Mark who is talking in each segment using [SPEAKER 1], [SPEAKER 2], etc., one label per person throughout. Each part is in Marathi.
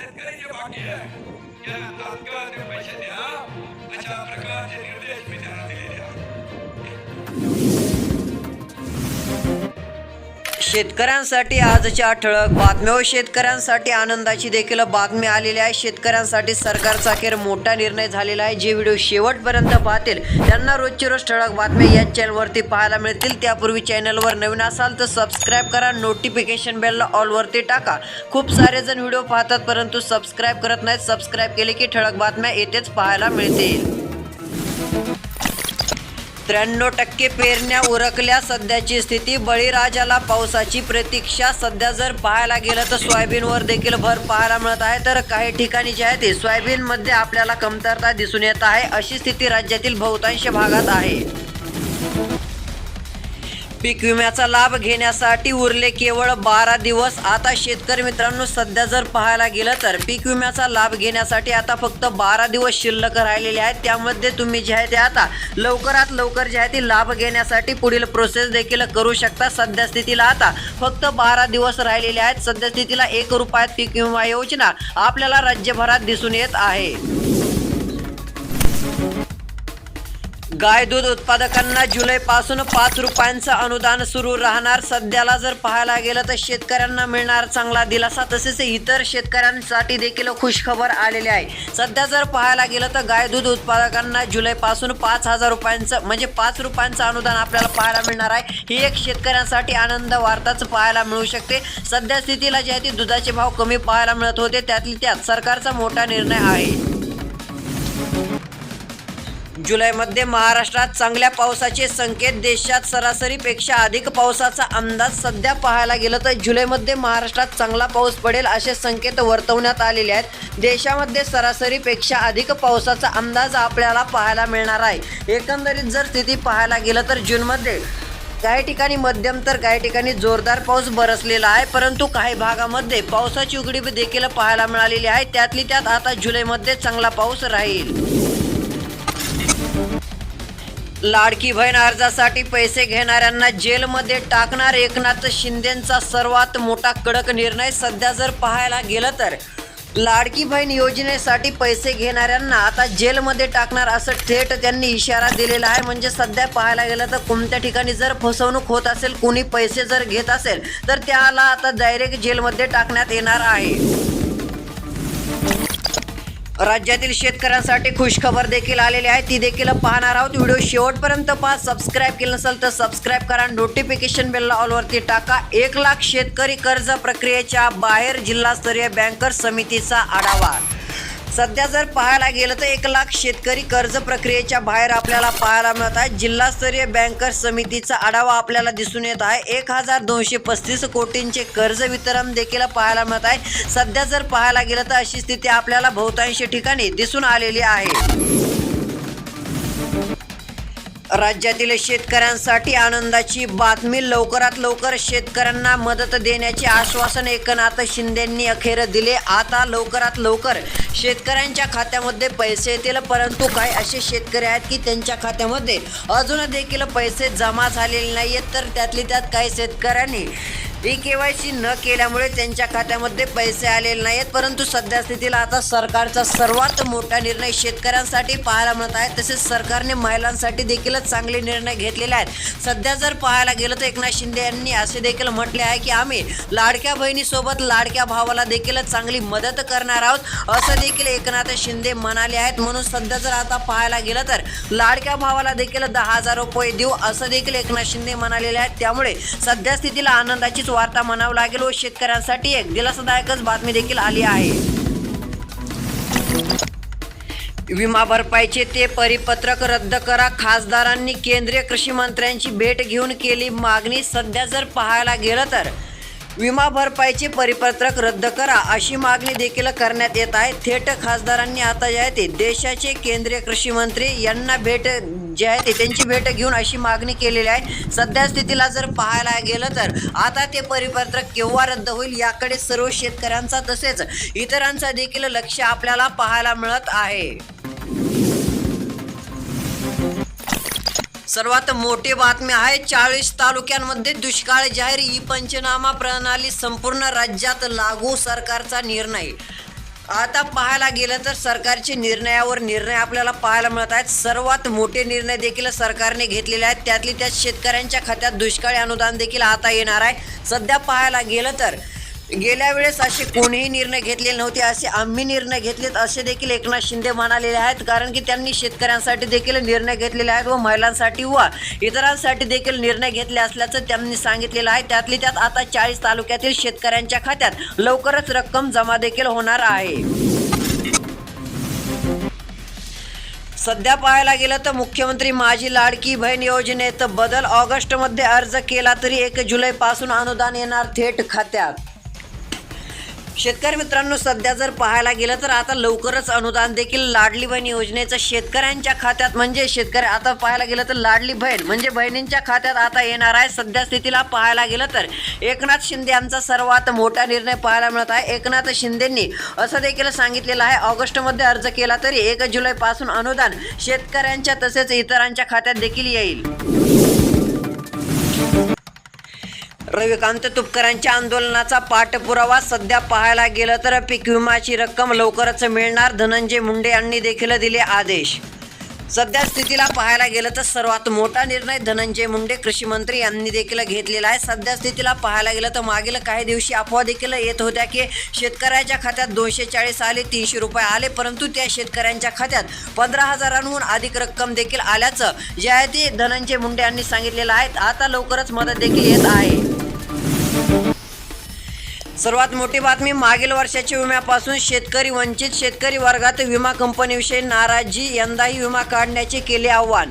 [SPEAKER 1] शेतकऱ्याचे बाकी आहे. त्यांना तात्काळ ते पैसे द्या. अशा प्रकारचे निर्देश मी त्यांना
[SPEAKER 2] शेतकऱ्यांसाठी आजच्या ठळक बातम्या व शेतकऱ्यांसाठी आनंदाची देखील बातमी आलेली आहे. शेतकऱ्यांसाठी सरकारचा अखेर मोठा निर्णय झालेला आहे. जे व्हिडिओ शेवटपर्यंत पाहतील त्यांना रोजची रोज ठळक बातम्या या चॅनलवरती पाहायला मिळतील. त्यापूर्वी चॅनलवर नवीन असाल तर सबस्क्राईब करा. नोटिफिकेशन बेलला ऑलवरती टाका. खूप सारे जण व्हिडिओ पाहतात परंतु सबस्क्राईब करत नाहीत. सबस्क्राईब केले की ठळक बातम्या येथेच पाहायला मिळतील. त्र्याण्णव टक्के पेरण्या उरकल्या. सध्याची स्थिती बळीराजाला पावसाची प्रतीक्षा. सध्या जर पाहायला गेलं तर सोयाबीनवर देखील भर पाहायला मिळत आहे. तर काही ठिकाणी जे आहे ते सोयाबीनमध्ये आपल्याला कमतरता दिसून येत आहे. अशी स्थिती राज्यातील बहुतांश भागात आहे. पीक विम्याचा लाभ घेण्यासाठी उरले केवळ बारा दिवस. आता शेतकरी मित्रांनो सध्या जर पाहायला गेलं तर पीक विम्याचा लाभ घेण्यासाठी आता फक्त बारा दिवस शिल्लक राहिलेले आहेत. त्यामध्ये तुम्ही जे आहे ते आता लवकरात लवकर जे आहे ते लाभ घेण्यासाठी पुढील प्रोसेस देखील करू शकता. सध्या स्थितीला आता फक्त बारा दिवस राहिलेले आहेत. सध्या स्थितीला एक रुपयात पीक विमा योजना आपल्याला राज्यभरात दिसून येत आहे. गाय दूध उत्पादकांना जुलैपासून पाच रुपयांचं अनुदान सुरू राहणार. सध्याला जर पाहायला गेलं तर शेतकऱ्यांना मिळणार चांगला दिलासा तसेच इतर शेतकऱ्यांसाठी देखील खुशखबर आलेली आहे. सध्या जर पाहायला गेलं तर गाय दूध उत्पादकांना जुलैपासून पाच हजार रुपयांचं म्हणजे पाच रुपयांचं अनुदान आपल्याला पाहायला मिळणार आहे. ही एक शेतकऱ्यांसाठी आनंद वार्ताच पाहायला मिळू शकते. सध्या स्थितीला जे आहे ते दुधाचे भाव कमी पाहायला मिळत होते. त्यातली त्यात सरकारचा मोठा निर्णय आहे. जुलैमध्ये महाराष्ट्रात चांगल्या पावसाचे संकेत देशात सरासरीपेक्षा अधिक पावसाचा अंदाज सध्या पाहायला गेलं तर जुलैमध्ये महाराष्ट्रात चांगला पाऊस पडेल असे संकेत वर्तवण्यात आलेले आहेत. देशामध्ये सरासरीपेक्षा अधिक पावसाचा अंदाज आपल्याला पाहायला मिळणार आहे. एकंदरीत जर स्थिती पाहायला गेलं तर जूनमध्ये काही ठिकाणी मध्यम तर काही ठिकाणी जोरदार पाऊस बरसलेला आहे परंतु काही भागामध्ये पावसाची उघडी देखील पाहायला मिळालेली आहे. त्यातली त्यात आता जुलैमध्ये चांगला पाऊस राहील. लाडकी बहीण अर्जासाठी पैसे घेणाऱ्यांना जेलमध्ये टाकणार एकनाथ शिंदेचा सर्वात मोठा कडक निर्णय सध्या जर पाहायला गेलं तर. लाडकी बहीण योजनेसाठी पैसे घेणाऱ्यांना आता जेलमध्ये टाकणार असं थेट त्यांनी इशारा दिलेला आहे. म्हणजे सध्या पाहायला गेलं तर कोणत्या ठिकाणी जर फसवणूक होत असेल कोणी पैसे जर घेत असेल तर त्याला आता डायरेक्ट जेलमध्ये टाकण्यात येणार आहे. राज्यातील शेतकऱ्यांसाठी खुशखबर देखील आलेली आहे. ती देखील पाहणार आहोत. व्हिडिओ शेवटपर्यंत पहा. सबस्क्राईब केलं नसेल तर सबस्क्राईब करा. नोटिफिकेशन बेलला ऑलवरती टाका. एक लाख शेतकरी कर्ज प्रक्रियेच्या बाहेर जिल्हास्तरीय बँकर समितीचा आढावा. सध्या जर पाहायला गेलं तर एक लाख शेतकरी कर्ज प्रक्रियेच्या बाहेर आपल्याला पाहायला मिळत आहे. जिल्हास्तरीय बँकर समितीचा आढावा आपल्याला दिसून येत आहे. एक हजार दोनशे पस्तीस कोटींचे कर्ज वितरण देखील पाहायला मिळत आहे. सध्या जर पाहायला गेलं तर अशी स्थिती आपल्याला बहुतांशी ठिकाणी दिसून आलेली आहे. राज्यातील शेतकऱ्यांसाठी आनंदाची बातमी. लवकरात लवकर शेतकऱ्यांना मदत देण्याचे आश्वासन एकनाथ शिंदेंनी अखेर दिले. आता लवकरात लवकर शेतकऱ्यांच्या खात्यामध्ये पैसे येतील परंतु काही असे शेतकरी आहेत की त्यांच्या खात्यामध्ये अजून देखील पैसे जमा झालेले नाही आहेत तर त्यातली त्यात काही शेतकऱ्यांनी ई के वाय सी न केल्यामुळे त्यांच्या खात्यामध्ये पैसे आलेले नाहीत परंतु सध्या स्थितीला आता सरकारचा सर्वात मोठा निर्णय शेतकऱ्यांसाठी पाहायला मिळत आहे. तसेच सरकारने महिलांसाठी देखील चांगले निर्णय घेतलेले आहेत. सध्या जर पाहायला गेलं तर एकनाथ शिंदे यांनी असे देखील म्हटले आहे की आम्ही लाडक्या बहिणीसोबत लाडक्या भावाला देखील चांगली मदत करणार आहोत असं देखील एकनाथ शिंदे म्हणाले आहेत. म्हणून सध्या जर आता पाहायला गेलं तर लाडक्या भावाला देखील दहा हजार रुपये देऊ असं देखील एकनाथ शिंदे म्हणालेले आहेत. त्यामुळे सध्या स्थितीला आनंदाची वार्ता म्हणावं लागेल व शेतकऱ्यांसाठी एक दिलासादायकच बातमी देखील आली आहे. विमा भरपाईचे ते परिपत्रक रद्द करा. खासदारांनी केंद्रीय कृषी मंत्र्यांची भेट घेऊन केली मागणी. सध्या जर पाहायला गेलं तर विमा भरपाईचे परिपत्रक रद्द करा अशी मागणी देखील करण्यात येत आहे. थेट खासदारांनी आता जे आहे ते देशाचे केंद्रीय कृषी मंत्री यांना भेट जे आहे ते त्यांची भेट घेऊन अशी मागणी केलेली आहे. सध्या स्थितीला जर पाहायला गेलं तर आता ते परिपत्रक केव्हा रद्द होईल याकडे सर्व शेतकऱ्यांचा तसेच इतरांचा देखील लक्ष आपल्याला पाहायला मिळत आहे. सर्वात मोठी बातमी आहे चाळीस तालुक्यांमध्ये दुष्काळ जाहीर ई पंचनामा प्रणाली संपूर्ण राज्यात लागू सरकारचा निर्णय. आता पाहायला गेलं तर सरकारचे निर्णयावर निर्णय आपल्याला पाहायला मिळत आहेत. सर्वात मोठे निर्णय देखील सरकारने घेतलेले आहेत. त्यातली त्यात शेतकऱ्यांच्या खात्यात दुष्काळी अनुदान देखील आता येणार आहे. सध्या पाहायला गेलं तर गेल्या वेळेस असे कोणीही निर्णय घेतलेले नव्हते असे आम्ही निर्णय घेतलेत असे देखील एकनाथ शिंदे म्हणालेले आहेत. कारण की त्यांनी शेतकऱ्यांसाठी देखील निर्णय घेतलेले आहेत व महिलांसाठी व इतरांसाठी देखील निर्णय घेतले असल्याचं त्यांनी सांगितलेलं आहे. त्यातली त्यात आता चाळीस तालुक्यातील शेतकऱ्यांच्या खात्यात लवकरच रक्कम जमा देखील होणार आहे. सध्या पाहायला गेलं तर मुख्यमंत्री माझी लाडकी बहीण योजनेत बदल ऑगस्टमध्ये अर्ज केला तरी एक जुलैपासून अनुदान येणार थेट खात्यात. शेतकरी मित्रांनो सध्या जर पाहायला गेलं तर आता लवकरच अनुदान देखील लाडली बहीण योजनेचं शेतकऱ्यांच्या खात्यात म्हणजे शेतकरी आता पाहायला गेलं तर लाडली बहीण म्हणजे बहिणींच्या खात्यात आता येणार आहे. सध्या स्थितीला पाहायला गेलं तर एकनाथ शिंदे यांचा सर्वात मोठा निर्णय पाहायला मिळत आहे. एकनाथ शिंदेंनी असं देखील सांगितलेलं आहे. ऑगस्टमध्ये अर्ज केला तरी एक जुलैपासून अनुदान शेतकऱ्यांच्या तसेच इतरांच्या खात्यात देखील येईल. रविकांत तुपकरांच्या आंदोलनाचा पाठपुरावा सध्या पाहायला गेलं तर पीक विमाची रक्कम लवकरच मिळणार धनंजय मुंडे यांनी देखील दिले आदेश. सध्या स्थितीला पाहायला गेलं तर सर्वात मोठा निर्णय धनंजय मुंडे कृषी मंत्री यांनी देखील घेतलेला आहे. सध्या स्थितीला पाहायला गेलं तर मागील काही दिवशी अफवा देखील येत होत्या की शेतकऱ्याच्या खात्यात दोनशे चाळीस आले तीनशे रुपये आले परंतु त्या शेतकऱ्यांच्या खात्यात पंधरा हजारांहून अधिक रक्कम देखील आल्याचं जे आहे ते धनंजय मुंडे यांनी सांगितलेलं आहे. आता लवकरच मदत देखील येत आहे. सर्वात मोठी बातमी मागील वर्षाच्या विम्यापासून शेतकरी वंचित शेतकरी वर्गात विमा कंपनीविषयी नाराजी यंदाही विमा काढण्याचे केले आव्हान.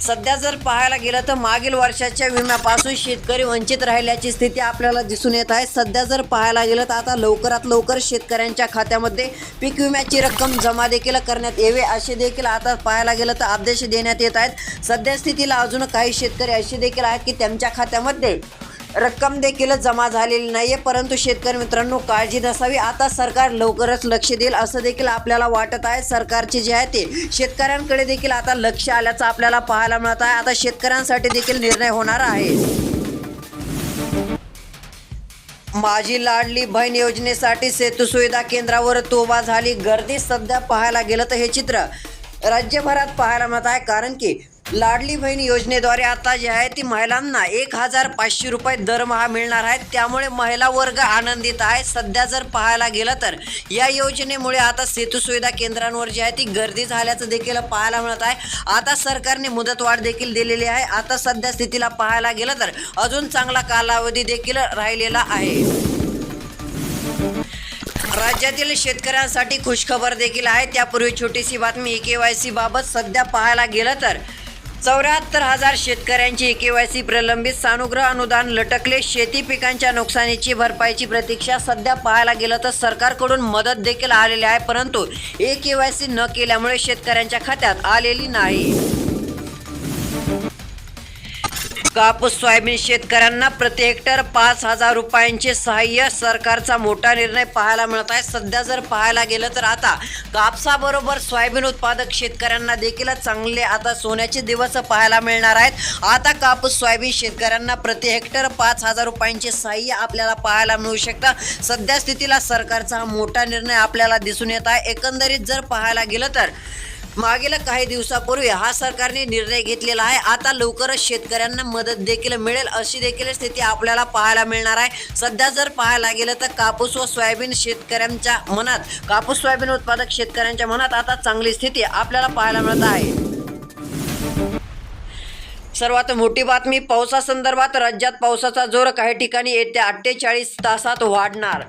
[SPEAKER 2] सध्या जर पाहायला गेलं तर मागील वर्षाच्या विम्यापासून शेतकरी वंचित राहिल्याची स्थिती आपल्याला दिसून येत आहे. सध्या जर पाहायला गेलं तर आता लवकरात लवकर शेतकऱ्यांच्या खात्यामध्ये पीक विम्याची रक्कम जमा देखील करण्यात यावे असे देखील आता पाहायला गेलं तर आदेश देण्यात येत आहेत. सध्या स्थितीला अजून काही शेतकरी असे देखील आहेत की त्यांच्या खात्यामध्ये रक्कम देखील जमा झालेली नाही आहे परंतु शेतकरी मित्रांनो काळजी नसावी. आता सरकार लवकरच लक्ष देईल असं देखील आपल्याला वाटत आहे. सरकारचे जे आहे ते शेतकऱ्यांकडे देखील आता लक्ष आल्याचं आपल्याला पाहायला मिळत आहे. आता शेतकऱ्यांसाठी देखील निर्णय होणार आहे. माझी लाडली बहीण योजनेसाठी सेतू सुविधा केंद्रावर तोबा झाली. गर्दी सध्या पाहायला गेलं तर हे चित्र राज्यभरात पाहायला मिळत आहे. कारण की लाडली बहीण योजनेद्वारे आता जे आहे ती महिलांना एक हजार पाचशे रुपये दरमहा मिळणार आहेत त्यामुळे महिला वर्ग आनंदित आहे. सध्या जर पाहायला गेलं तर या योजनेमुळे आता सेतू सुविधा केंद्रांवर जी आहे ती गर्दी झाल्याचं देखील पाहायला मिळत आहे. आता सरकारने मुदतवाढ देखील दिलेली आहे. आता सध्या स्थितीला पाहायला गेलं तर अजून चांगला कालावधी देखील राहिलेला आहे. राज्यातील शेतकऱ्यांसाठी खुशखबर देखील आहे. त्यापूर्वी छोटीशी बातमी के वाय सी बाबत सध्या पाहायला गेलं तर चौऱ्याहत्तर हजार शेतकऱ्यांची के वाय सी प्रलंबित सानुग्रह अनुदान लटकले शेती पिकांच्या नुकसानीची भरपाईची प्रतीक्षा सध्या पाहायला गेलं तर सरकारकडून मदत देखील आलेली आहे परंतु ए के वाय सी न केल्यामुळे शेतकऱ्यांच्या खात्यात आलेली नाही. कापूस सोयाबीन शेतकऱ्यांना प्रति हेक्टर पाच हजार रुपयांचे सहाय्य सरकारचा मोठा निर्णय पाहायला मिळत आहे. सध्या जर पाहायला गेलं तर आता कापसाबरोबर सोयाबीन उत्पादक शेतकऱ्यांना देखील चांगले आता सोन्याचे दिवस पाहायला मिळणार आहेत. आता कापूस सोयाबीन शेतकऱ्यांना प्रति हेक्टर पाच हजार रुपयांचे सहाय्य आपल्याला पाहायला मिळू शकतं. सध्या स्थितीला सरकारचा हा मोठा निर्णय आपल्याला दिसून येत आहे. एकंदरीत जर पाहायला गेलं तर मागील काही दिवसापूर्वी हा सरकारने निर्णय घेतलेला आहे. आता लवकरच शेतकऱ्यांना मदत देखील मिळेल अशी देखील स्थिती आपल्याला पाहायला मिळणार आहे. सध्या जर पाहायला गेलं तर कापूस व सोयाबीन शेतकऱ्यांच्या मनात कापूस सोयाबीन उत्पादक शेतकऱ्यांच्या मनात आता चांगली स्थिती आपल्याला पाहायला मिळत आहे. सर्वात मोठी बातमी पावसासंदर्भात राज्यात पावसाचा जोर काही ठिकाणी येत्या अठ्ठेचाळीस तासात वाढणार.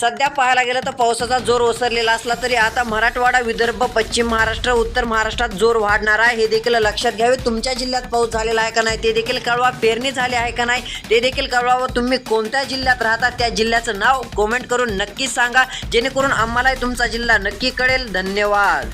[SPEAKER 2] सध्या पाहायला गेलं तर पावसाचा जोर ओसरलेला असला तरी आता मराठवाडा विदर्भ पश्चिम महाराष्ट्र उत्तर महाराष्ट्रात जोर वाढणार आहे. हे देखील लक्षात घ्यावे. तुमच्या जिल्ह्यात पाऊस झालेला आहे का नाही? ते देखील कळवा. पेरणी झाली आहे का नाही? ते देखील कळवा व तुम्ही कोणत्या जिल्ह्यात राहता? त्या जिल्ह्याचं नाव कमेंट करून नक्की सांगा. जेणेकरून आम्हालाही तुमचा जिल्हा नक्की कळेल. धन्यवाद.